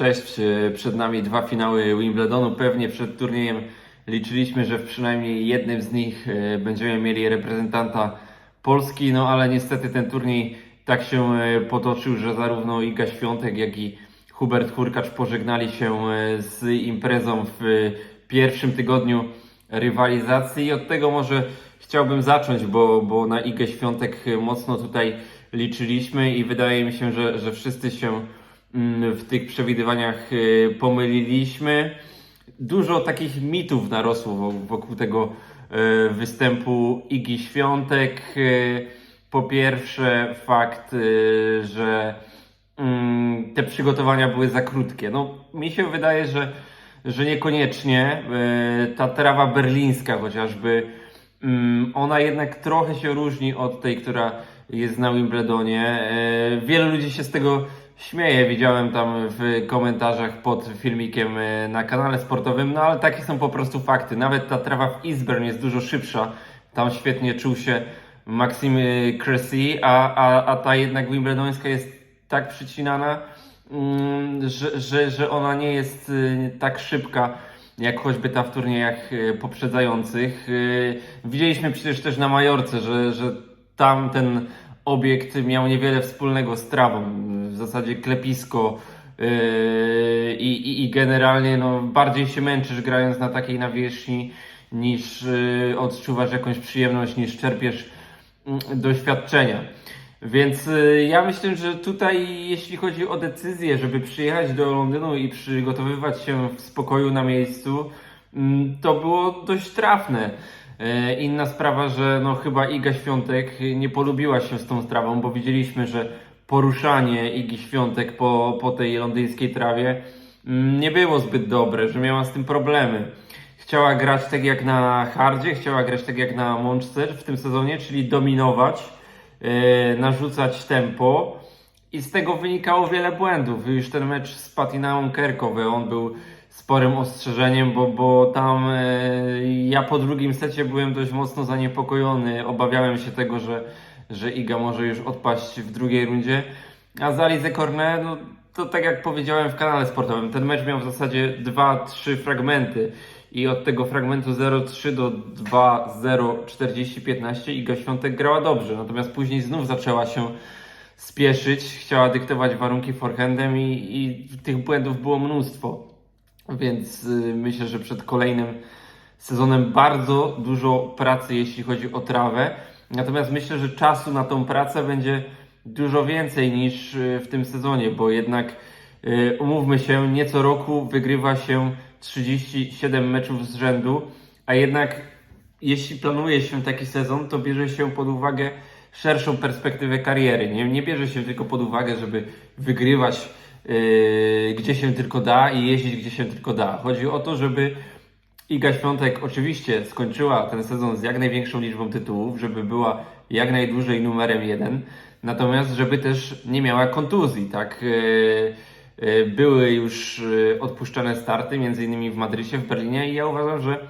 Cześć, e, przed nami dwa finały Wimbledonu. Pewnie przed turniejem liczyliśmy, że w przynajmniej jednym z nich e, będziemy mieli reprezentanta Polski, no ale niestety ten turniej tak się e, potoczył, że zarówno Iga Świątek, jak i Hubert Hurkacz pożegnali się z imprezą w pierwszym tygodniu rywalizacji i od tego może chciałbym zacząć, bo, bo na Igę Świątek mocno tutaj liczyliśmy i wydaje mi się, że, że wszyscy się w tych przewidywaniach e, pomyliliśmy. Dużo takich mitów narosło wo- wokół tego e, występu Igi Świątek. E, Po pierwsze fakt, że mm, te przygotowania były za krótkie. No, mi się wydaje, że, że niekoniecznie. Ta trawa berlińska chociażby, mm, ona jednak trochę się różni od tej, która jest na Wimbledonie. Wielu ludzi się z tego śmieje. Widziałem tam w komentarzach pod filmikiem e, na kanale sportowym, no ale takie są po prostu fakty. Nawet ta trawa w Eastbourne jest dużo szybsza. Tam świetnie czuł się Maxim e, Cressy, a, a, a ta jednak wimbledońska jest tak przycinana, mm, że, że, że ona nie jest y, tak szybka jak choćby ta w turniejach poprzedzających. Widzieliśmy przecież też na Majorce, że, że tam ten obiekt miał niewiele wspólnego z trawą. W zasadzie klepisko yy, i, i, i generalnie no, bardziej się męczysz grając na takiej nawierzchni niż yy, odczuwasz jakąś przyjemność, niż czerpiesz mm, doświadczenia. Więc y, ja myślę, że tutaj jeśli chodzi o decyzję, żeby przyjechać do Londynu i przygotowywać się w spokoju na miejscu, mm, to było dość trafne. Inna sprawa, że no chyba Iga Świątek nie polubiła się z tą strawą, bo widzieliśmy, że poruszanie Igi Świątek po, po tej londyńskiej trawie mm, nie było zbyt dobre, że miała z tym problemy. Chciała grać tak jak na hardzie, chciała grać tak jak na mączce w tym sezonie, czyli dominować, e, narzucać tempo i z tego wynikało wiele błędów. Już ten mecz z Patinaą Kerkowy, on był sporym ostrzeżeniem, bo, bo tam e, ja po drugim secie byłem dość mocno zaniepokojony. Obawiałem się tego, że, że Iga może już odpaść w drugiej rundzie. A za Alizę Cornet, no to tak jak powiedziałem w kanale sportowym, ten mecz miał w zasadzie 2-3 fragmenty. I od tego fragmentu 0-3 do 2-0-40-15 Iga Świątek grała dobrze. Natomiast później znów zaczęła się spieszyć, chciała dyktować warunki forehandem i, i tych błędów było mnóstwo. Więc y, myślę, że przed kolejnym sezonem bardzo dużo pracy, jeśli chodzi o trawę. Natomiast myślę, że czasu na tą pracę będzie dużo więcej niż y, w tym sezonie, bo jednak y, umówmy się, nie co roku wygrywa się 37 meczów z rzędu, a jednak jeśli planuje się taki sezon, to bierze się pod uwagę szerszą perspektywę kariery. Nie, nie bierze się tylko pod uwagę, żeby wygrywać yy, gdzie się tylko da i jeździć gdzie się tylko da. Chodzi o to, żeby Iga Świątek oczywiście skończyła ten sezon z jak największą liczbą tytułów, żeby była jak najdłużej numerem jeden, natomiast żeby też nie miała kontuzji, tak? Yy, yy, Były już yy, odpuszczane starty, między innymi w Madrycie, w Berlinie i ja uważam, że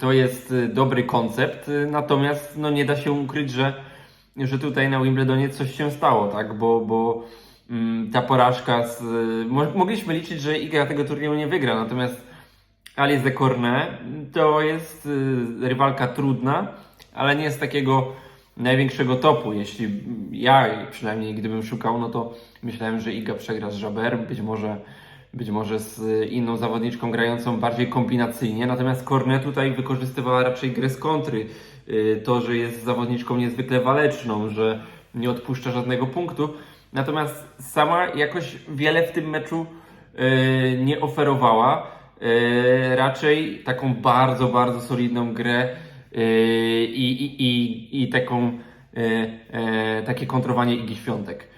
to jest dobry koncept, natomiast no nie da się ukryć, że, że tutaj na Wimbledonie coś się stało, tak? Bo, bo mm, ta porażka z, mo- mogliśmy liczyć, że Iga tego turnieju nie wygra, natomiast Alice Cornet to jest y, rywalka trudna, ale nie z takiego największego topu. Jeśli ja przynajmniej gdybym szukał, no to myślałem, że Iga przegra z Jaber, być może, być może z inną zawodniczką grającą bardziej kombinacyjnie, natomiast Cornet tutaj wykorzystywała raczej grę z kontry. Y, To, że jest zawodniczką niezwykle waleczną, że nie odpuszcza żadnego punktu. Natomiast sama jakoś wiele w tym meczu y, nie oferowała. Y, Raczej taką bardzo, bardzo solidną grę y, i, i, i, i taką, y, takie kontrowanie Igi Świątek.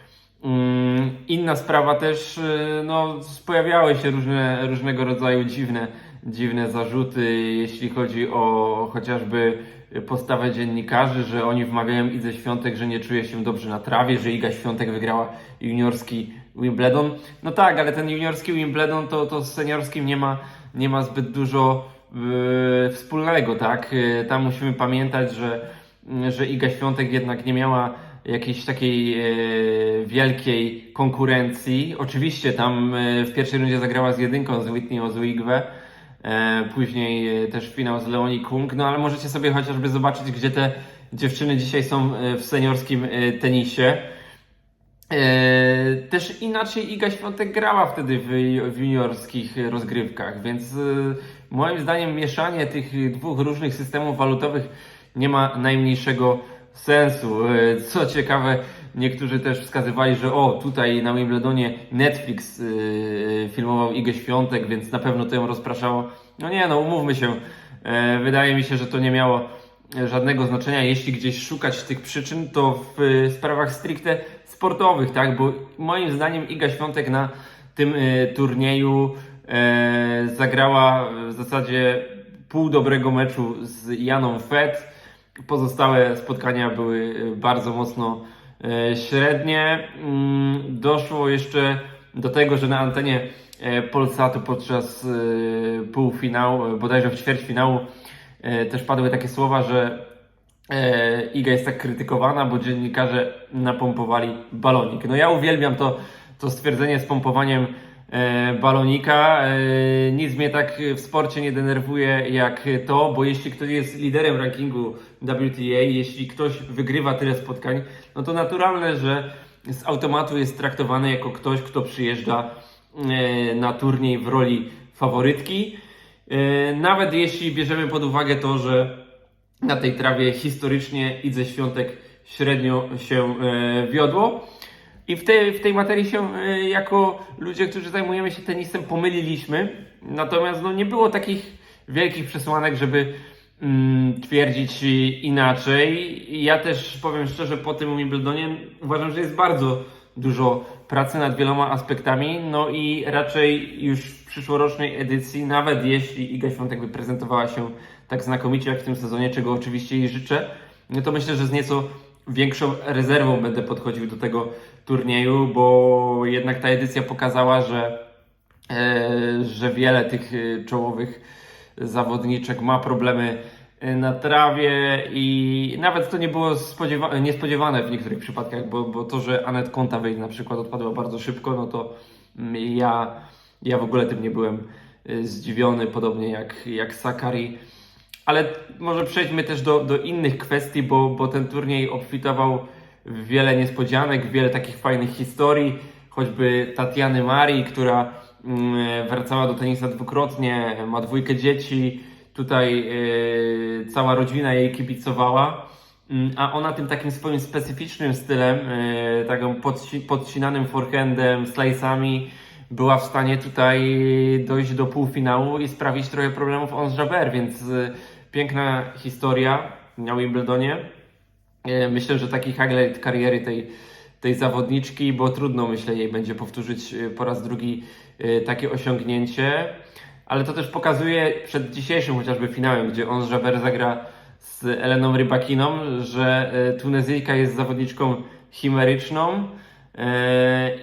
Mm, Inna sprawa też, no, pojawiały się różne, różnego rodzaju dziwne, dziwne zarzuty, jeśli chodzi o chociażby postawę dziennikarzy, że oni wmawiają Idze Świątek, że nie czuje się dobrze na trawie, że Iga Świątek wygrała juniorski Wimbledon. No tak, ale ten juniorski Wimbledon to, to z seniorskim nie ma, nie ma zbyt dużo yy, wspólnego, tak? Yy, Tam musimy pamiętać, że, że Iga Świątek jednak nie miała jakiejś takiej e, wielkiej konkurencji. Oczywiście tam e, w pierwszej rundzie zagrała z jedynką, z Whitney Ozwigwe, e, później e, też finał z Leonie Kung, no ale możecie sobie chociażby zobaczyć, gdzie te dziewczyny dzisiaj są e, w seniorskim e, tenisie. E, Też inaczej Iga Świątek grała wtedy w, w juniorskich rozgrywkach, więc e, moim zdaniem mieszanie tych dwóch różnych systemów walutowych nie ma najmniejszego sensu. E, Co ciekawe, niektórzy też wskazywali, że o, tutaj na Wimbledonie Netflix filmował Igę Świątek, więc na pewno to ją rozpraszało. No nie, no umówmy się. Wydaje mi się, że to nie miało żadnego znaczenia. Jeśli gdzieś szukać tych przyczyn, to w e, sprawach stricte sportowych, tak? Bo moim zdaniem Iga Świątek na tym e, turnieju e, zagrała w zasadzie pół dobrego meczu z Janą Fett. Pozostałe spotkania były e, bardzo mocno e, średnie. Mm, Doszło jeszcze do tego, że na antenie e, Polsatu podczas półfinału, bodajże w ćwierćfinału, też padły takie słowa, że e, Iga jest tak krytykowana, bo dziennikarze napompowali balonik. No ja uwielbiam to, to stwierdzenie z pompowaniem e, balonika. E, nic mnie tak w sporcie nie denerwuje jak to, bo jeśli ktoś jest liderem rankingu WTA, jeśli ktoś wygrywa tyle spotkań, no to naturalne, że z automatu jest traktowany jako ktoś, kto przyjeżdża e, na turniej w roli faworytki. E, Nawet jeśli bierzemy pod uwagę to, że na tej trawie historycznie Idze Świątek średnio się e, wiodło. I w tej, w tej materii się e, jako ludzie, którzy zajmujemy się tenisem, pomyliliśmy. Natomiast no, nie było takich wielkich przesłanek, żeby mm, twierdzić inaczej. Ja też powiem szczerze, po tym Wimbledonie uważam, że jest bardzo dużo pracy nad wieloma aspektami. No i raczej już przyszłorocznej edycji, nawet jeśli Iga Świątek by prezentowała się tak znakomicie jak w tym sezonie, czego oczywiście jej życzę, no to myślę, że z nieco większą rezerwą będę podchodził do tego turnieju, bo jednak ta edycja pokazała, że, e, że wiele tych e, czołowych zawodniczek ma problemy e, na trawie i nawet to nie było spodziewa- niespodziewane w niektórych przypadkach, bo, bo to, że Anet Kontaveit na przykład odpadła bardzo szybko, no to mm, ja, ja w ogóle tym nie byłem e, zdziwiony, podobnie jak, jak Sakari. Ale może przejdźmy też do, do innych kwestii, bo, bo ten turniej obfitował w wiele niespodzianek, wiele takich fajnych historii, choćby Tatiany Marii, która mm, wracała do tenisa dwukrotnie, ma dwójkę dzieci, tutaj e, cała rodzina jej kibicowała, Mm, a ona tym takim swoim specyficznym stylem, e, taką podci- podcinanym forehandem, była w stanie tutaj dojść do półfinału i sprawić trochę problemów on Jaber, więc e, piękna historia na Wimbledonie. E, Myślę, że taki highlight kariery tej, tej zawodniczki, bo trudno myślę jej będzie powtórzyć e, po raz drugi takie osiągnięcie. Ale to też pokazuje przed dzisiejszym chociażby finałem, gdzie on Jaber zagra z Eleną Rybakiną, że Tunezyjka jest zawodniczką chimeryczną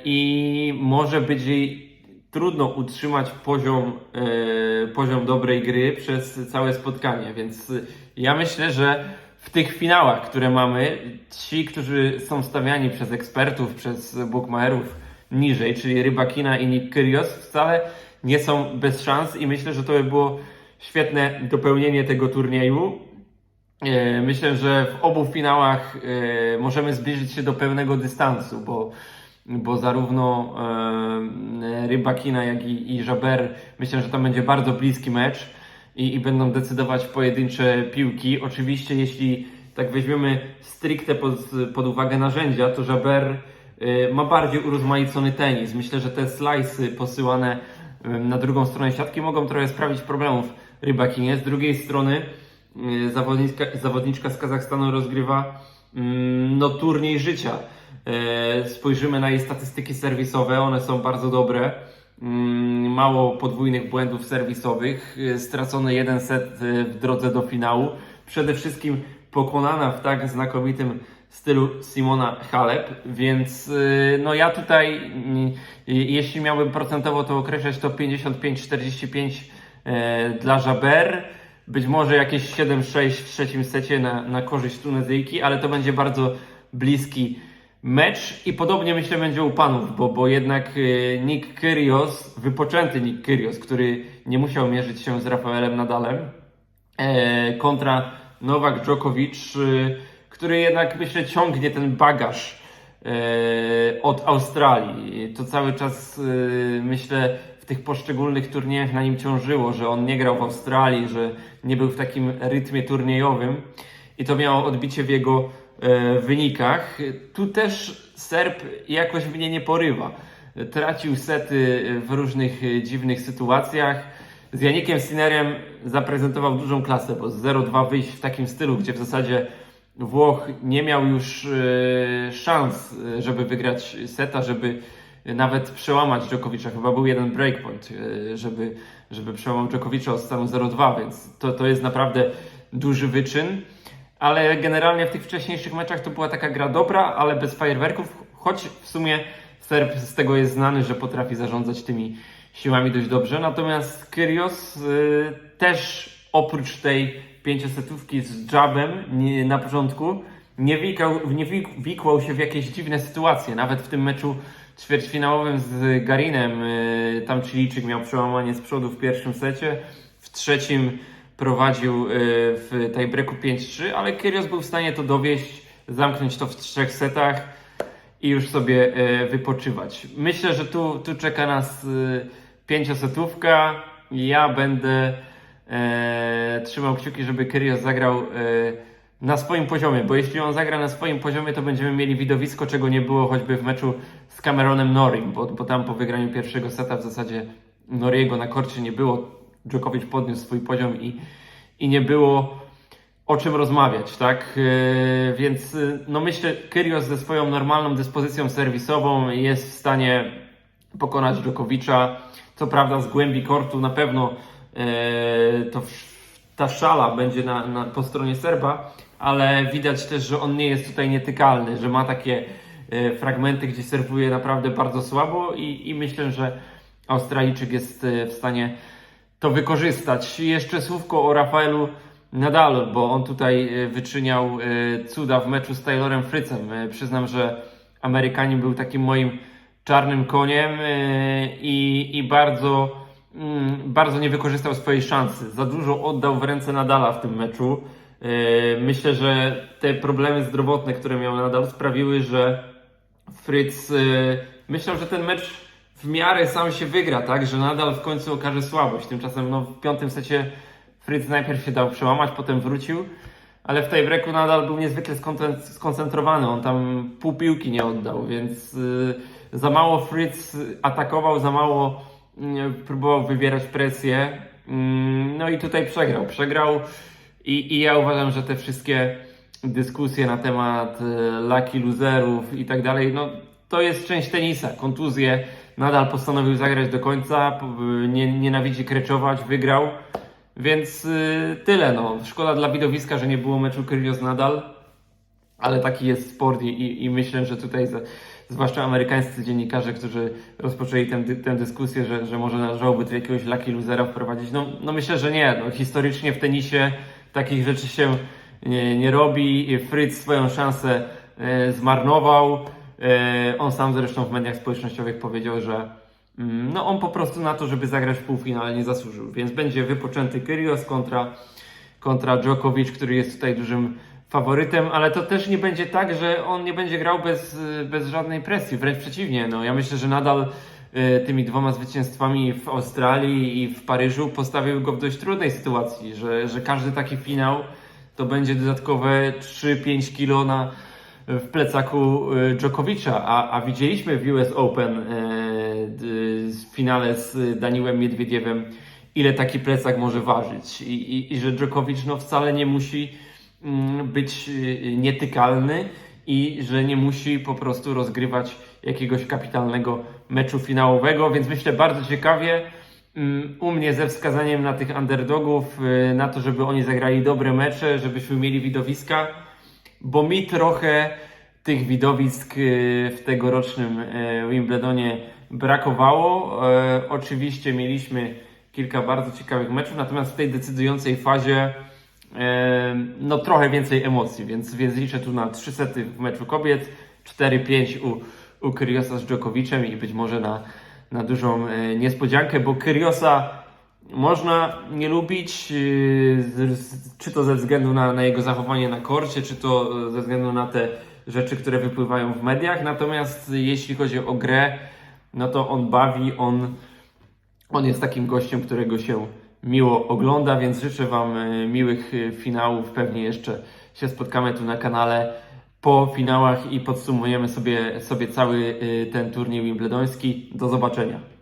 i może być jej trudno utrzymać poziom, e, poziom dobrej gry przez całe spotkanie, więc ja myślę, że w tych finałach, które mamy, ci, którzy są stawiani przez ekspertów, przez bookmacherów niżej, czyli Rybakina i Nick Kyrgios, wcale nie są bez szans i myślę, że to by było świetne dopełnienie tego turnieju. E, Myślę, że w obu finałach e, możemy zbliżyć się do pełnego dystansu, bo, bo zarówno e, Rybakina, jak i, i Jaber myślę, że tam będzie bardzo bliski mecz i, i będą decydować pojedyncze piłki. Oczywiście, jeśli tak weźmiemy stricte pod, pod uwagę narzędzia, to Jaber ma bardziej urozmaicony tenis. Myślę, że te slice'y posyłane na drugą stronę siatki mogą trochę sprawić problemów Rybakinie. Z drugiej strony zawodniczka, zawodniczka z Kazachstanu rozgrywa mm, no, turniej życia. E, Spojrzymy na jej statystyki serwisowe, one są bardzo dobre. Mm, Mało podwójnych błędów serwisowych, y, stracony jeden set y, w drodze do finału. Przede wszystkim pokonana w tak znakomitym stylu Simona Halep, więc y, no ja tutaj, y, jeśli miałbym procentowo to określać, to 55-45 e, dla Jaber. Być może jakieś 7-6 w trzecim secie na, na korzyść Tunezyjki, ale to będzie bardzo bliski mecz i podobnie myślę będzie u panów, bo, bo jednak e, Nick Kyrgios, wypoczęty Nick Kyrgios, który nie musiał mierzyć się z Rafaelem Nadalem, e, kontra Nowak Djokovic, e, który jednak myślę ciągnie ten bagaż e, od Australii. To cały czas e, myślę tych poszczególnych turniejach na nim ciążyło, że on nie grał w Australii, że nie był w takim rytmie turniejowym i to miało odbicie w jego e, wynikach. Tu też Serb jakoś mnie nie porywa. Tracił sety w różnych e, dziwnych sytuacjach. Z Janikiem Sinerem zaprezentował dużą klasę, bo z 0-2 wyjść w takim stylu, gdzie w zasadzie Włoch nie miał już e, szans, e, żeby wygrać seta, żeby nawet przełamać Djokovicza. Chyba był jeden breakpoint, e, żeby, żeby przełamał Djokovicza od stanu 0-2, więc to, to jest naprawdę duży wyczyn. Ale generalnie w tych wcześniejszych meczach to była taka gra dobra, ale bez fajerwerków, choć w sumie Serb z tego jest znany, że potrafi zarządzać tymi siłami dość dobrze. Natomiast Kyrgios y, też oprócz tej pięciosetówki z jabem na początku nie, wikał, nie wik, wikłał się w jakieś dziwne sytuacje. Nawet w tym meczu ćwierćfinałowym z Garinem y, tam Chilijczyk miał przełamanie z przodu w pierwszym secie, w trzecim prowadził y, w tiebreaku 5-3, ale Kyrgios był w stanie to dowieść, zamknąć to w trzech setach i już sobie e, wypoczywać. Myślę, że tu, tu czeka nas pięciosetówka. Ja będę e, trzymał kciuki, żeby Kyrgios zagrał e, na swoim poziomie, bo jeśli on zagra na swoim poziomie, to będziemy mieli widowisko, czego nie było choćby w meczu z Cameronem Norim, bo, bo tam po wygraniu pierwszego seta w zasadzie Noriego na korcie nie było. Djokovic podniósł swój poziom i, i nie było o czym rozmawiać, tak? Yy, więc yy, no myślę, Kyrgios ze swoją normalną dyspozycją serwisową jest w stanie pokonać Djokovicza. Co prawda z głębi kortu na pewno yy, to ta szala będzie na, na, po stronie Serba, ale widać też, że on nie jest tutaj nietykalny, że ma takie yy, fragmenty, gdzie serwuje naprawdę bardzo słabo i, i myślę, że Australijczyk jest yy, w stanie to wykorzystać. Jeszcze słówko o Rafaelu Nadalu, bo on tutaj e, wyczyniał e, cuda w meczu z Taylorem Fritzem. E, Przyznam, że Amerykanin był takim moim czarnym koniem e, i, i bardzo, mm, bardzo nie wykorzystał swojej szansy. Za dużo oddał w ręce Nadala w tym meczu. E, Myślę, że te problemy zdrowotne, które miał Nadal sprawiły, że Fritz y, myślał, że ten mecz w miarę sam się wygra, tak? Że nadal w końcu okaże słabość. Tymczasem no, w piątym secie Fritz najpierw się dał przełamać, potem wrócił, ale w tej breaku nadal był niezwykle skoncen- skoncentrowany. On tam pół piłki nie oddał, więc y, za mało Fritz atakował, za mało próbował wywierać presję. Mm, no i tutaj przegrał. Przegrał i, i ja uważam, że te wszystkie dyskusje na temat e, lucky loserów i tak dalej, no to jest część tenisa. Kontuzje nadal postanowił zagrać do końca, nie, nienawidzi kreczować, wygrał. Więc y, tyle, no. Szkoda dla widowiska, że nie było meczu Kyrgios nadal, ale taki jest sport i, i, i myślę, że tutaj za, zwłaszcza amerykańscy dziennikarze, którzy rozpoczęli tę, tę dyskusję, że, że może należałoby tu jakiegoś lucky losera wprowadzić, no, no myślę, że nie. No, historycznie w tenisie takich rzeczy się nie, nie robi. Fritz swoją szansę e, zmarnował. E, on sam zresztą w mediach społecznościowych powiedział, że mm, no on po prostu na to, żeby zagrać w półfinale nie zasłużył. Więc będzie wypoczęty Kyrgios kontra kontra Djokovic, który jest tutaj dużym faworytem, ale to też nie będzie tak, że on nie będzie grał bez, bez żadnej presji, wręcz przeciwnie. No, ja myślę, że nadal tymi dwoma zwycięstwami w Australii i w Paryżu postawił go w dość trudnej sytuacji, że, że każdy taki finał to będzie dodatkowe 3-5 kilo na, w plecaku y, Djokovicza, a, a widzieliśmy w US Open w finale z Daniłem Miedwiediewem, ile taki plecak może ważyć. I, i, i że Djokovic no, wcale nie musi mm, być nietykalny i że nie musi po prostu rozgrywać jakiegoś kapitalnego meczu finałowego, więc myślę bardzo ciekawie mm, u mnie ze wskazaniem na tych underdogów, y, na to, żeby oni zagrali dobre mecze, żebyśmy mieli widowiska, bo mi trochę tych widowisk y, w tegorocznym y, Wimbledonie brakowało. Oczywiście mieliśmy kilka bardzo ciekawych meczów, natomiast w tej decydującej fazie no trochę więcej emocji, więc, więc liczę tu na 3 sety w meczu kobiet, 4-5 u, u Kyriosa z Djokoviczem i być może na, na dużą e, niespodziankę, bo Kyriosa można nie lubić, z- czy to ze względu na, na jego zachowanie na korcie, czy to e, ze względu na te rzeczy, które wypływają w mediach. Natomiast jeśli chodzi o grę, no to on bawi, on, on jest takim gościem, którego się miło ogląda, więc życzę Wam e, miłych e, finałów. Pewnie jeszcze się spotkamy tu na kanale po finałach i podsumujemy sobie, sobie cały e, ten turniej wimbledoński. Do zobaczenia.